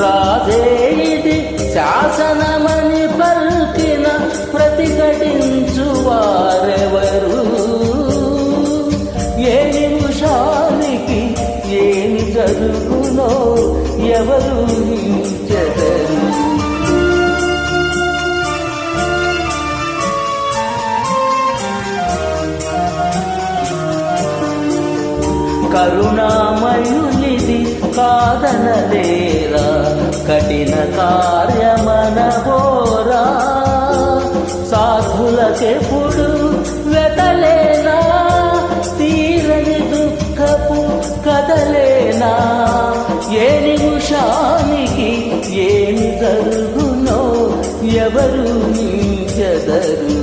రాజే ఇది శాసనమని పల్కిన ప్రతిఘటించు వారెవరు ఏ నిమిషానికి ఏమి జరుగునో ఎవరు హించెదరు కరుణామయునిది కాదనలే. కఠిన కార్యమనబోరా సాధులకెప్పుడు వెతలేనా తీరని దుఃఖపు కదలేనా? ఏ నిమిషానికి ఏమి జరుగునో ఎవరు నీ చెదరు